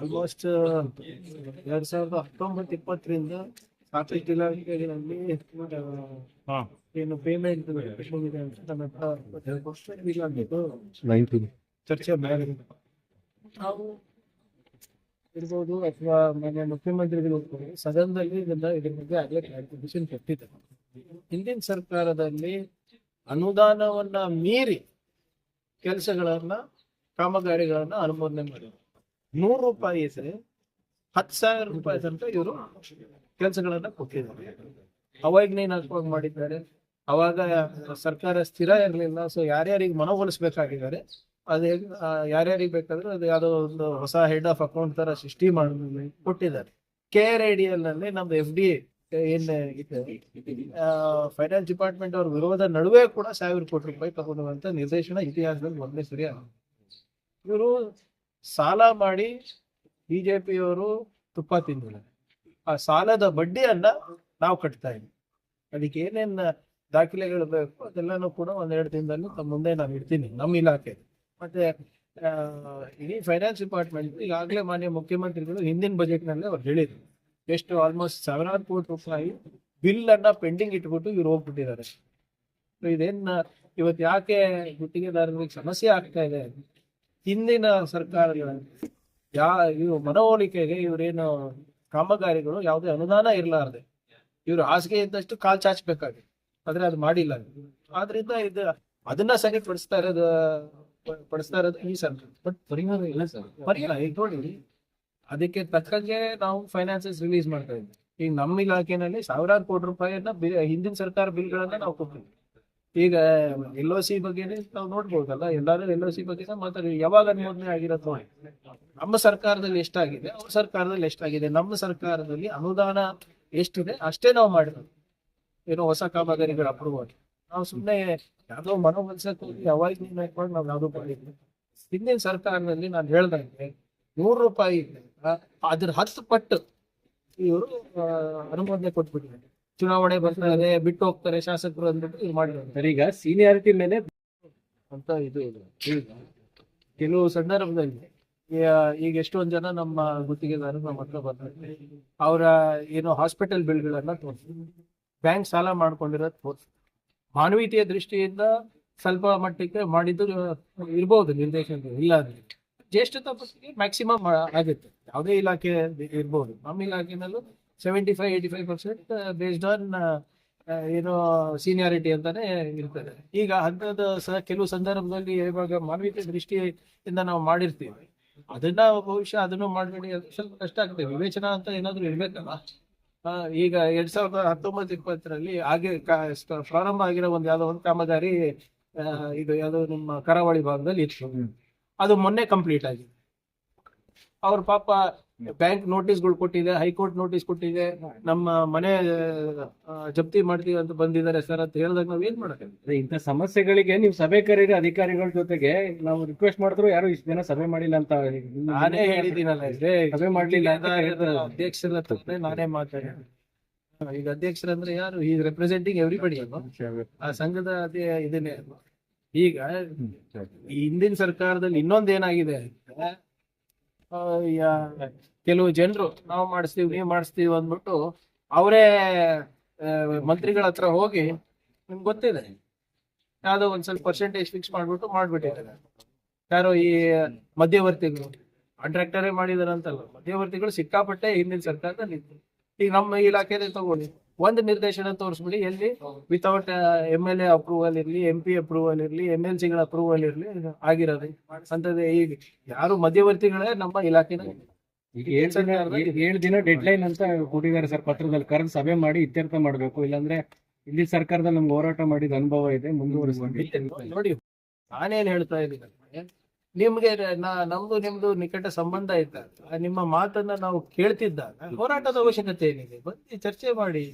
Almost ಎರಡ್ ಸಾವಿರದ ಹತ್ತೊಂಬತ್ತು ಇಪ್ಪತ್ತರಿಂದ ಸಾಕಷ್ಟು ಇಲಾಖೆಗಳಲ್ಲಿ ಏನು ಪೇಮೆಂಟ್ ಇದೆ ಅಂತ ನನ್ನ ಹತ್ರ ಚರ್ಚೆ ಮಾಡಿ. ನಾವು ಇರ್ಬೋದು ಅಥವಾ ಮಾನ್ಯ ಮುಖ್ಯಮಂತ್ರಿಗಳು ಸದನದಲ್ಲಿ ಇದನ್ನ ಇದ್ರ ಬಗ್ಗೆ ಆಗಲೇ ಕ್ಲಾರಿಫಿಕೇಶನ್ ಕೊಟ್ಟಿದ್ದಾರೆ. ಹಿಂದಿನ ಸರ್ಕಾರದಲ್ಲಿ ಅನುದಾನವನ್ನ ಮೀರಿ ಕೆಲಸಗಳನ್ನ ಕಾಮಗಾರಿಗಳನ್ನ ಅನುಮೋದನೆ ಮಾಡಿದ್ರು. ನೂರು ರೂಪಾಯಿ ಇದ್ರೆ ಹತ್ತು ಸಾವಿರ ರೂಪಾಯಿ ತನಕ ಇವರು ಕೆಲಸಗಳನ್ನ ಕೊಟ್ಟಿದ್ದಾರೆ. ಅವಾಗ ನೀನ್ ಅಲ್ಪವಾಗಿ ಮಾಡಿದ್ದಾರೆ. ಅವಾಗ ಸರ್ಕಾರ ಸ್ಥಿರ ಇರಲಿಲ್ಲ. ಸೊ ಯಾರ್ಯಾರಿಗೆ ಮನವೊಲಿಸ್ಬೇಕಾಗಿದ್ದಾರೆ, ಅದೇ ಯಾರ್ಯಾರಿಗೆ ಬೇಕಾದ್ರೆ ಅದು ಯಾವುದೋ ಒಂದು ಹೊಸ ಹೆಡ್ ಆಫ್ ಅಕೌಂಟ್ ತರ ಸೃಷ್ಟಿ ಮಾಡಿ ಕೊಟ್ಟಿದ್ದಾರೆ. ಕೆ ಆರ್ ಐ ಡಿ ಎಲ್ನಲ್ಲಿ ನಮ್ದು ಎಫ್ ಡಿ ಏನ್ ಫೈನಾನ್ಸ್ ಡಿಪಾರ್ಟ್ಮೆಂಟ್ ಅವ್ರ ವಿರೋಧ ನಡುವೆ ಕೂಡ ಸಾವಿರ ಕೋಟಿ ರೂಪಾಯಿ ತಗೊಂಡುವಂತ ನಿರ್ದೇಶನ ಇತಿಹಾಸದಲ್ಲಿ ಮೊದಲನೇ ಸರಿ ಇವರು ಸಾಲ ಮಾಡಿ ಬಿಜೆಪಿಯವರು ತುಪ್ಪ ತಿಂದಿದ್ದಾರೆ. ಆ ಸಾಲದ ಬಡ್ಡಿಯನ್ನ ನಾವು ಕಟ್ತಾ ಇದ್ದೀವಿ. ಅದಕ್ಕೆ ಏನೇನ್ ದಾಖಲೆಗಳು ಬೇಕು ಅದೆಲ್ಲನೂ ಕೂಡ ಒಂದೆರಡು ದಿನದಲ್ಲಿ ತಮ್ಮ ಮುಂದೆ ನಾನು ಇಡ್ತೀನಿ ನಮ್ಮ ಇಲಾಖೆ. ಮತ್ತೆ ಇಡೀ ಫೈನಾನ್ಸ್ ಡಿಪಾರ್ಟ್ಮೆಂಟ್ ಈಗಾಗಲೇ ಮಾನ್ಯ ಮುಖ್ಯಮಂತ್ರಿಗಳು ಹಿಂದಿನ ಬಜೆಟ್ನಲ್ಲಿ ಅವ್ರು ಹೇಳಿದ್ರು. ಎಷ್ಟು ಆಲ್ಮೋಸ್ಟ್ ಸಾವಿರಾರು ಕೋಟಿ ರೂಪಾಯಿ ಬಿಲ್ ಅನ್ನ ಪೆಂಡಿಂಗ್ ಇಟ್ಬಿಟ್ಟು ಇವ್ರು ಹೋಗ್ಬಿಟ್ಟಿದ್ದಾರೆ. ಇದೇನ್ ಇವತ್ತು ಯಾಕೆ ಗುತ್ತಿಗೆದಾರರಿಗೆ ಸಮಸ್ಯೆ ಆಗ್ತಾ ಇದೆ ಹಿಂದಿನ ಸರ್ಕಾರಗಳಲ್ಲಿ ಯಾ ಇವು ಮನವೊಲಿಕೆಗೆ ಇವರೇನು ಕಾಮಗಾರಿಗಳು ಯಾವುದೇ ಅನುದಾನ ಇರಲಾರ್ದೆ. ಇವರು ಹಾಸಿಗೆ ಇದ್ದಷ್ಟು ಕಾಲ್ ಚಾಚಬೇಕಾಗಿ. ಆದ್ರೆ ಅದು ಮಾಡಿಲ್ಲ. ಆದ್ರಿಂದ ಇದು ಅದನ್ನ ಸರಿಪಡಿಸ್ತಾ ಇರೋದು ಪಡಿಸ್ತಾ ಇರೋದು ಈ ಸರ್ಕಾರ. ಬಟ್ ಪರಿಹಾರ ಇಲ್ಲ ಸರ್. ಪರಿಹಾರ ಈಗ ನೋಡಿ ಅದಕ್ಕೆ ತಕ್ಕಂಗೆ ನಾವು ಫೈನಾನ್ಸಸ್ ರಿಲೀಸ್ ಮಾಡ್ತಾ ಇದ್ವಿ. ಈಗ ನಮ್ಮ ಇಲಾಖೆನಲ್ಲಿ ಸಾವಿರಾರು ಕೋಟಿ ರೂಪಾಯಿಯನ್ನ ಹಿಂದಿನ ಸರ್ಕಾರ ಬಿಲ್ಗಳನ್ನ ನಾವು ಕೊಟ್ಟಿದ್ವಿ. ಈಗ ಎಲ್ ಒ ಸಿ ಬಗ್ಗೆ ನಾವು ನೋಡ್ಬೋದಲ್ಲ, ಎಲ್ಲಾರು ಎಲ್ ಒ ಸಿ ಬಗ್ಗೆ ಮಾತಾಡಿ. ಯಾವಾಗ ಅನುಮೋದನೆ ಆಗಿರೋದು ನಮ್ಮ ಸರ್ಕಾರದಲ್ಲಿ ಎಷ್ಟಾಗಿದೆ, ಅವ್ರ ಸರ್ಕಾರದಲ್ಲಿ ಎಷ್ಟಾಗಿದೆ, ನಮ್ಮ ಸರ್ಕಾರದಲ್ಲಿ ಅನುದಾನ ಎಷ್ಟಿದೆ, ಅಷ್ಟೇ ನಾವು ಮಾಡಿರೋದು. ಏನೋ ಹೊಸ ಕಾಮಗಾರಿಗಳು ಅಪ್ರೂವ್ ಆಗಿ. ನಾವು ಸುಮ್ಮನೆ ಯಾವುದೋ ಮನೋಮನ್ಸಕ್ಕೆ ಹೋಗಿ ಅವಾಯ್ಡ್ ಮಾಡಿ ನಾವು ಯಾವ್ದು ಮಾಡಿದ್ವಿ. ಹಿಂದಿನ ಸರ್ಕಾರದಲ್ಲಿ ನಾನು ಹೇಳ್ದಂಗೆ ನೂರು ರೂಪಾಯಿ ಅದ್ರ ಹತ್ತು ಪಟ್ಟು ಇವರು ಅನುಮೋದನೆ ಕೊಟ್ಬಿಟ್ಟಿದ್ದಾರೆ. ಚುನಾವಣೆ ಬರ್ತಾರೆ ಇದೆ ಬಿಟ್ಟು ಹೋಗ್ತಾರೆ ಶಾಸಕರು ಅಂದ್ಬಿಟ್ಟು ಇದು ಮಾಡಿದ್ರು ಸರ್ ಈಗ ಸೀನಿಯಾರಿಟಿ ಮೇಲೆ ಅಂತ ಇದು ಕೆಲವು ಸಂದರ್ಭದಲ್ಲಿ ಈಗ ಎಷ್ಟೊಂದ್ ಜನ ನಮ್ಮ ಗುತ್ತಿಗೆದಾರರು ನಮ್ಮ ಹತ್ರ ಬರ್ತಾರೆ ಅವರ ಏನು ಹಾಸ್ಪಿಟಲ್ ಬಿಲ್ಗಳನ್ನ ತೋರಿಸಿ. ಬ್ಯಾಂಕ್ ಸಾಲ ಮಾಡ್ಕೊಂಡಿರೋದು ತೋರಿಸಿ. ಮಾನವೀಯತೆಯ ದೃಷ್ಟಿಯಿಂದ ಸ್ವಲ್ಪ ಮಟ್ಟಕ್ಕೆ ಮಾಡಿದ್ದು ಇರ್ಬೋದು ನಿರ್ದೇಶನ ಇಲ್ಲ ಅಂದ್ರೆ. ಜ್ಯೇಷ್ಠ ತಪ್ಪಿಗೆ ಮ್ಯಾಕ್ಸಿಮಮ್ ಆಗುತ್ತೆ. ಯಾವುದೇ ಇಲಾಖೆ ಇರ್ಬೋದು. ನಮ್ಮ ಇಲಾಖೆನಲ್ಲೂ seventy five eighty five percent based on ಏನೋ ಸೀನಿಯಾರಿಟಿ ಅಂತಾನೆ ಇರ್ತದೆ. ಈಗ ಅಂಥದ್ದು ಸಹ ಕೆಲವು ಸಂದರ್ಭದಲ್ಲಿ ಇವಾಗ ಮಾನವೀಯತೆ ದೃಷ್ಟಿಯಿಂದ ನಾವು ಮಾಡಿರ್ತೀವಿ. ಅದನ್ನ ಬಹುಶಃ ಅದನ್ನು ಮಾಡಬೇಡಿ ಅದು ಸ್ವಲ್ಪ ಕಷ್ಟ ಆಗ್ತದೆ. ವಿವೇಚನಾ ಅಂತ ಏನಾದ್ರು ಇರ್ಬೇಕಲ್ಲ? ಈಗ ಎರಡ್ ಸಾವಿರದ ಹತ್ತೊಂಬತ್ತು ಇಪ್ಪತ್ತರಲ್ಲಿ ಹಾಗೆ ಪ್ರಾರಂಭ ಆಗಿರೋ ಒಂದು ಯಾವ್ದೋ ಒಂದು ಕಾಮಗಾರಿ ಇದು ಯಾವ್ದೋ ನಿಮ್ಮ ಕರಾವಳಿ ಭಾಗದಲ್ಲಿ ಇತ್ತು. ಅದು ಮೊನ್ನೆ ಕಂಪ್ಲೀಟ್ ಆಗಿದೆ. ಅವ್ರ ಪಾಪ ಬ್ಯಾಂಕ್ ನೋಟಿಸ್ಗಳು ಕೊಟ್ಟಿದೆ ಹೈಕೋರ್ಟ್ ನೋಟಿಸ್ ಕೊಟ್ಟಿದೆ. ನಮ್ಮ ಮನೆ ಜಪ್ತಿ ಮಾಡ್ತೀವಿ ಅಂತ ಬಂದಿದ್ದಾರೆ ಸರ್ ಅಂತ ಹೇಳಿದಾಗ ನಾವ್ ಏನ್ ಮಾಡಕ್ಕೆ ಇಂಥ ಸಮಸ್ಯೆಗಳಿಗೆ ನೀವು ಸಭೆ ಕರೀರಿ ಅಧಿಕಾರಿಗಳ ಜೊತೆಗೆ. ನಾವು ರಿಕ್ವೆಸ್ಟ್ ಮಾಡಿದ್ರು ಯಾರು ಇಷ್ಟು ದಿನ ಸಭೆ ಮಾಡಿಲ್ಲ ಅಂತ ನಾನೇ ಹೇಳಿದ್ದೀನಲ್ಲ ಸಭೆ ಮಾಡ್ಲಿಲ್ಲ ಅಂತ. ಅಧ್ಯಕ್ಷರ ನಾನೇ ಮಾತಾಡಿದೆ ಈಗ ಅಧ್ಯಕ್ಷರಂದ್ರೆ ಯಾರು? ಈ ರೆಪ್ರೆಸೆಂಟಿಂಗ್ ಎವ್ರಿಬಡಿ ಅಲ್ವಾ? ಆ ಸಂಘದ ಅದೇ ಇದನ್ನೇ ಈಗ ಈ ಹಿಂದಿನ ಸರ್ಕಾರದಲ್ಲಿ ಇನ್ನೊಂದ್ ಏನಾಗಿದೆ ಅಂದ್ರೆ, ಆ, ಯಾ- ಕೆಲವು ಜನರು ನಾವು ಮಾಡಿಸ್ತೀವಿ, ನೀವು ಮಾಡಿಸ್ತೀವಿ ಅಂದ್ಬಿಟ್ಟು ಅವರೇ ಮಂತ್ರಿಗಳ ಹತ್ರ ಹೋಗಿ ನಿಮ್ಗೆ ಗೊತ್ತಿದೆ. ಯಾವುದೋ ಒಂದ್ ಸ್ವಲ್ಪ ಪರ್ಸೆಂಟೇಜ್ ಫಿಕ್ಸ್ ಮಾಡ್ಬಿಟ್ಟು ಮಾಡ್ಬಿಟ್ಟಿದ್ದಾರೆ. ಯಾರು ಈ ಮಧ್ಯವರ್ತಿಗಳು ಕಾಂಟ್ರಾಕ್ಟರೇ ಮಾಡಿದಾರಂತಲ್ಲ, ಮಧ್ಯವರ್ತಿಗಳು ಸಿಕ್ಕಾಪಟ್ಟೆ ಹಿಂದಿನ ಸರ್ಕಾರದಲ್ಲಿ ಈಗ ನಮ್ಮ ಇಲಾಖೆನೇ ತಗೊಳ್ಳಿ. ಒಂದು ನಿರ್ದೇಶನ ತೋರಿಸ್ಬಿಡಿ ಎಲ್ಲಿ? Without M L A approval ಇರ್ಲಿ ಎಂ ಪಿ ಅಪ್ರೂವಲ್ ಇರ್ಲಿ ಎಂ ಎಲ್ ಸಿಗಳ ಅಪ್ರೂವಲ್ ಇರ್ಲಿ ಆಗಿರೋದು. ಅಂತದೇ ಈಗ ಯಾರು ಮಧ್ಯವರ್ತಿಗಳೇ ನಮ್ಮ ಇಲಾಖೆನ ಈಗ ಏಳು ದಿನ ಡೆಡ್ ಲೈನ್ ಅಂತ ಕೊಟ್ಟಿದ್ದಾರೆ ಸರ್ ಪತ್ರದಲ್ಲಿ. ಕರೆದು ಸಭೆ ಮಾಡಿ ಇತ್ಯರ್ಥ ಮಾಡಬೇಕು. ಇಲ್ಲಾಂದ್ರೆ ಇಲ್ಲಿ ಸರ್ಕಾರದಲ್ಲಿ ನಮ್ಗೆ ಹೋರಾಟ ಮಾಡಿದ ಅನುಭವ ಇದೆ ಮುಂದುವರಿಸ್ಕೊಂಡು ನೋಡಿ ನಾನೇನ್ ಹೇಳ್ತಾ ಇದ್ದೀನಿ. ನಿಮ್ಗೆ ನಮ್ದು ನಿಮ್ದು ನಿಕಟ ಸಂಬಂಧ ಇದ್ದಾಗ ನಿಮ್ಮ ಮಾತನ್ನ ನಾವು ಕೇಳ್ತಿದ್ದಾಗ ಹೋರಾಟದ ಅವಶ್ಯಕತೆ ಏನಿದೆ? ಬಂದು ಚರ್ಚೆ ಮಾಡಿ.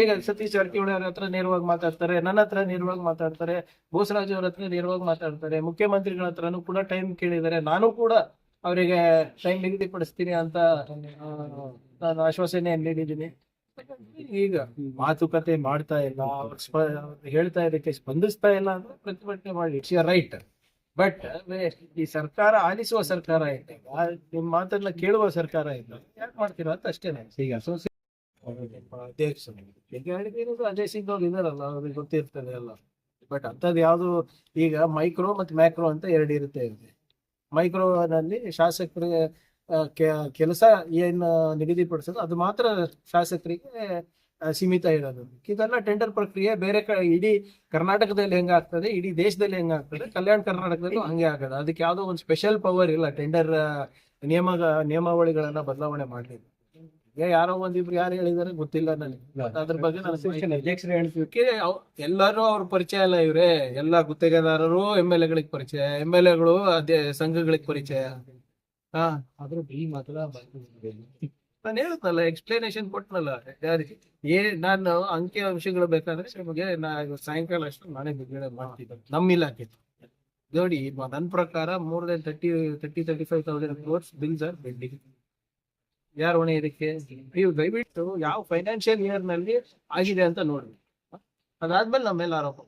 ಈಗ ಸತೀಶ್ ಜಾರಕಿಹೊಳಿ ಅವ್ರ ಹತ್ರ ನೇರವಾಗಿ ಮಾತಾಡ್ತಾರೆ ನನ್ನ ಹತ್ರ ನೇರವಾಗಿ ಮಾತಾಡ್ತಾರೆ ಬೋಸರಾಜ್ ಅವ್ರ ಹತ್ರ ನೇರವಾಗಿ ಮಾತಾಡ್ತಾರೆ ಮುಖ್ಯಮಂತ್ರಿಗಳ ಹತ್ರನೂ ಕೂಡ ಟೈಮ್ ಕೇಳಿದ್ದಾರೆ. ನಾನು ಕೂಡ ಅವರಿಗೆ ಟೈಮ್ ನಿಗದಿಪಡಿಸ್ತೀನಿ ಅಂತ ನಾನು ಆಶ್ವಾಸನೆ ನೀಡಿದ್ದೀನಿ. ಈಗ ಮಾತುಕತೆ ಮಾಡ್ತಾ ಇಲ್ಲ ಅವ್ರು ಹೇಳ್ತಾ ಇದಕ್ಕೆ ಸ್ಪಂದಿಸ್ತಾ ಇಲ್ಲ ಅಂದ್ರೆ ಪ್ರತಿಭಟನೆ ಮಾಡಿ. ಇಟ್ಸ್ ಯರ್ ರೈಟ್ ಬಟ್ ಈ ಸರ್ಕಾರ ಆಲಿಸುವ ಸರ್ಕಾರ ಇದೆ ನಿಮ್ ಮಾತನ್ನ ಕೇಳುವ ಸರ್ಕಾರ ಇದ್ದಾಗ ಯಾಕೆ ಮಾಡ್ತೀರಾ ಅಂತ ಅಷ್ಟೇನೆ ಈಗ ಅಸೋಸಿಯೇಟ್ ಅಧ್ಯಕ್ಷ ಈಗ ಹೇಳಿದ್ರು ಅಜಯ್ ಸಿಂಗ್ ಅವ್ರು ಇದಾರಲ್ಲ ಅವ್ರಿಗೆ ಗೊತ್ತಿರ್ತದೆ ಎಲ್ಲ. ಬಟ್ ಅಂತದ್ ಯಾವ್ದು ಈಗ ಮೈಕ್ರೋ ಮತ್ತೆ ಮ್ಯಾಕ್ರೋ ಅಂತ ಎರಡು ಇರುತ್ತೆ ಇರುತ್ತೆ ಮೈಕ್ರೋನಲ್ಲಿ ಶಾಸಕರಿಗೆ ಕೆಲಸ ಏನು ನಿಗದಿಪಡಿಸೋದು ಅದು ಮಾತ್ರ ಶಾಸಕರಿಗೆ ಸೀಮಿತ ಇರೋದು. ಇದೆಲ್ಲ ಟೆಂಡರ್ ಪ್ರಕ್ರಿಯೆ ಬೇರೆ ಕಡೆ ಇಡೀ ಕರ್ನಾಟಕದಲ್ಲಿ ಹೆಂಗಾಗ್ತದೆ ಇಡೀ ದೇಶದಲ್ಲಿ ಹೆಂಗಾಗ್ತದೆ ಕಲ್ಯಾಣ ಕರ್ನಾಟಕದಲ್ಲೂ ಹಂಗೆ ಆಗದ. ಅದಕ್ಕೆ ಯಾವುದೋ ಒಂದು ಸ್ಪೆಷಲ್ ಪವರ್ ಇಲ್ಲ ಟೆಂಡರ್ ನಿಯಮ ನಿಯಮಾವಳಿಗಳನ್ನ ಬದಲಾವಣೆ ಮಾಡಲಿಲ್ಲ ಏ ಯಾರೋ ಒಂದಿಬ್ರು ಯಾರು ಹೇಳಿದಾರೆ ಗೊತ್ತಿಲ್ಲ ನನಗೆ. ಅದ್ರ ಬಗ್ಗೆ ನಾನು ಎಲ್ಲರೂ ಅವ್ರ ಪರಿಚಯ ಅಲ್ಲ ಇವ್ರೆ. ಎಲ್ಲಾ ಗುತ್ತಿಗೆದಾರರು ಎಂ ಎಲ್ ಎಗಳಿಗೆ ಪರಿಚಯ ಎಂ ಎಲ್ ಎಗಳು ಅದೇ ಸಂಘಗಳಿಗೆ ಪರಿಚಯ. ಹಾ ಆದ್ರೂ ಬಿ ಮಾತ್ರ ನಾನು ಹೇಳಿದ್ನಲ್ಲ ಎಕ್ಸ್ಪ್ಲನೇಷನ್ ಕೊಟ್ನಲ್ಲ. ಯಾರಿಗೆ? ಏ, ನಾನು ಅಂಕಿ ಅಂಶಗಳು ಬೇಕಾದ್ರೆ ನಿಮಗೆ ನಾ ಸಾಯಂಕಾಲ ಅಷ್ಟು ನಾನೇ ಬಿಡುಗಡೆ ಮಾಡ್ತಿದ್ದೆ. ನಮ್ಮ ಇಲಾಖೆ. ನೋಡಿ ನನ್ನ ಪ್ರಕಾರ more than thirty thirty thirty five thousand crores bills are pending ಯಾರು ಹೊಣೆ ಇದಕ್ಕೆ? ನೀವು ದಯವಿಟ್ಟು ಯಾವ ಫೈನಾನ್ಷಿಯಲ್ ಇಯರ್ನಲ್ಲಿ ಆಗಿದೆ ಅಂತ ನೋಡಿ. ಅದಾದ್ಮೇಲೆ ನಮ್ಮ ಮೇಲೆ ಆರೋಪ.